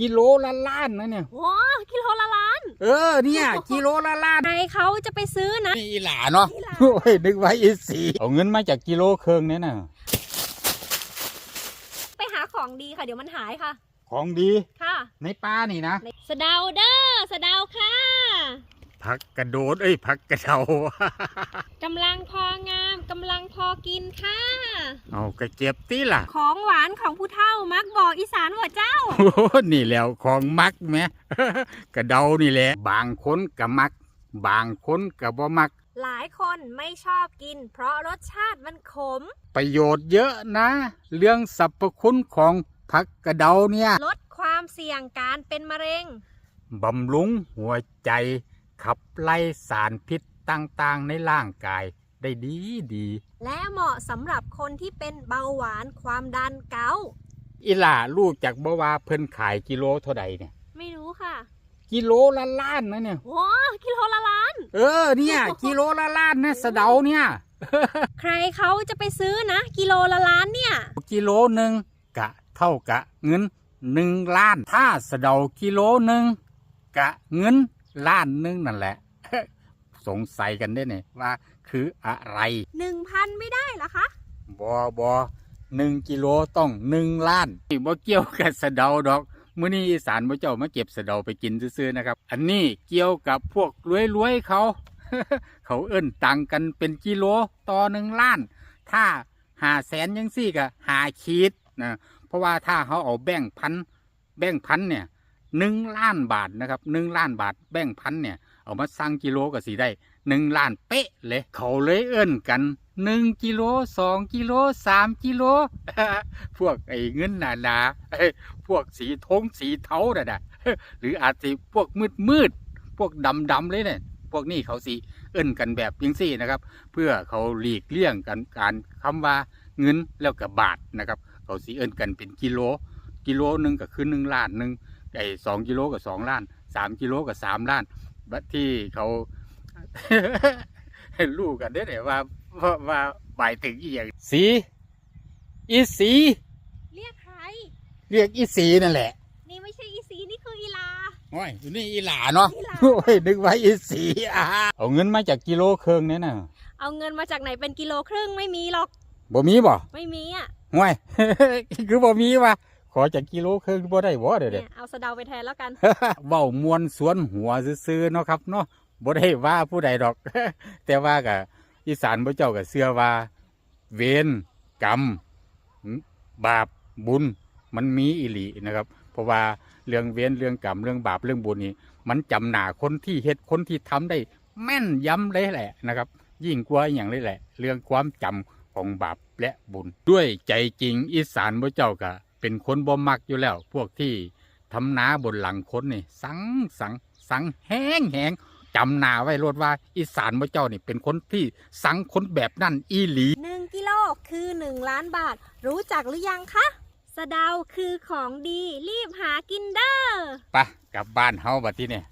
กิโลละล้านนะเนี่ยว้ากิโลละล้าน เออเนี่ยกิโลละล้านใครเขาจะไปซื้อนะนี่อีหลาเนาะอีหลาโอ้ยนึกไว้อีสีเอาเงินมาจากกิโลเคิงเนี่ยนะไปหาของดีค่ะ เดี๋ยวมันหายค่ะ ของดีค่ะ ในป่านี่นะ สะเดาเด้อสะเดาค่ะ ผักกระโดดเอ้ยผักกระเดากำลังพองามกำลังพอกินค่ะ เอากระเจ็บตีล่ะ ของหวานของผู้เฒ่ามักบอกอีสานว่าเจ้า โอ้โหนี่แล้วของมักแหมกระเดานี่แหละ บางคนก็มัก บางคนก็บ่มัก หลายคนไม่ชอบกิน เพราะรสชาติมันขม ประโยชน์เยอะนะ เรื่องสรรพคุณของผักกระเดาเนี่ย ลดความเสี่ยงการเป็นมะเร็งบำรุงหัวใจ ขับไล่สารพิษต่างๆ ในร่างกายได้ดีดี และเหมาะสำหรับคนที่เป็นเบาหวานความดันเกาต์ๆอีหล่าลูกจากบ่ว่าเพิ่นขายกิโลเท่าใดเนี่ย ไม่รู้ค่ะกิโลละล้านนะเนี่ย ว้ากิโลละล้าน เออเนี่ยกิโลละล้านนะสะเดาเนี่ย ใครเขาจะไปซื้อนะ กิโลละล้านเนี่ย กิโลหนึ่งกะเท่ากับเงินหนึ่งล้าน ถ้าสะเดากิโลหนึ่งกะเงิน ล้านหนึงนั่นแหละ สงสัยกันได้เนี่ยว่าคืออะไรหนึ่งพันไม่ได้เหรอคะบอบอหนึ่งกิโลต้องหนึ่งล้านบ่เกี่ยวกับสะเดาดอกมื้อนี้อีสานบ่เจ้ามาเก็บสะเดาไปกินซื่อๆนะครับ อันนี้เกี่ยวกับพวกรวยๆเขา เขาเอิ้นตังกันเป็นกิโลต่อหนึ่งล้าน ถ้าหาแสนยังสี่ก็หาขีดนะเพราะว่าถ้าเขาเอาแบ่งค์พันแบ่งค์พันเนี่ย หนึ่งล้านบาทนะครับหนึ่งล้านบาทแบ่งพันเนี่ยเอามาสั่งกิโลก็สีได้หนึ่งล้านเป๊ะเลย เขาเลยเอิ้นกันหนึ่งกิโลสองกิโลสามกิโล พวกไอ้เงินหนาหนาพวกสีทงสีเทาน่ะนะหรืออาจสิพวกมืดมืดพวกดำดำเลยเนี่ยพวกนี้เขาสีเอิ้นกันแบบยังสี่นะครับ เพื่อเขาหลีกเลี่ยงกันการคำว่าเงินแล้วกับบาทนะครับ เขาสีเอิ้นกันเป็นกิโล กิโลหนึ่งก็คือหนึ่งล้านหนึ่ง ไอ้สองกิโลกับสองล้านสามกิโลกับสามล้านบัดที่เขาให้รู้กันได้ไหนว่าว่าว่าหมายถึงอีอย่างสี อีสี เรียกใคร เรียกอีสีนั่นแหละ นี่ไม่ใช่อีซีนี่คืออีลาโอ้ยอยู่นี่อีหลาเนาะอีหลาโอ้ยนึกว่าอีสีอะเอาเงินมาจากกิโลเคิงเนี่ยนะเอาเงินมาจากไหนเป็นกิโลครึ่งไม่มีหรอกบ่มีบ่ไม่มีอะห่วยคือบ่มีว่ะ ขอจากกิโลเคิงบ่ได้บ่เดี๋ยวเนี่เดี๋ยยเอาสะเดาไปแทนแล้วกันเว้ามวนสวนหัวซื่อๆเนาะครับเนาะบ่ได้ว่าผู้ใดดอก แต่ว่าก็อีสานพระเจ้าก็เชื่อว่า เวรกรรมหึบาปบุญมันมีอิหลีนะครับ เพราะว่าเรื่องเวรเรื่องกรรมเรื่องบาปเรื่องบุญนี่มันจำหนาคนที่เฮ็ดคนที่ทำได้ แม่นย้ำเลยแหละนะครับ ยิ่งกว่าอหย่างเลยแหละ เรื่องความจำของบาปและบุญ ด้วยใจจริงอีสานพระเจ้าก็ เป็นคนบ่มักอยู่แล้ว พวกที่ทำนาบนหลังคนนี่ สังสังสังแห้งแหงจำหนาไว้รดว่าอีสานพระเจ้านี่เป็นคนที่สังคนแบบนั่นอีหลีหนึ่งกิโลคือหนึ่งล้านบาท รู้จักหรือยังคะสะเดาคือของดีรีบหากินเด้อไปะกลับบ้านเฮาบัดที่นี่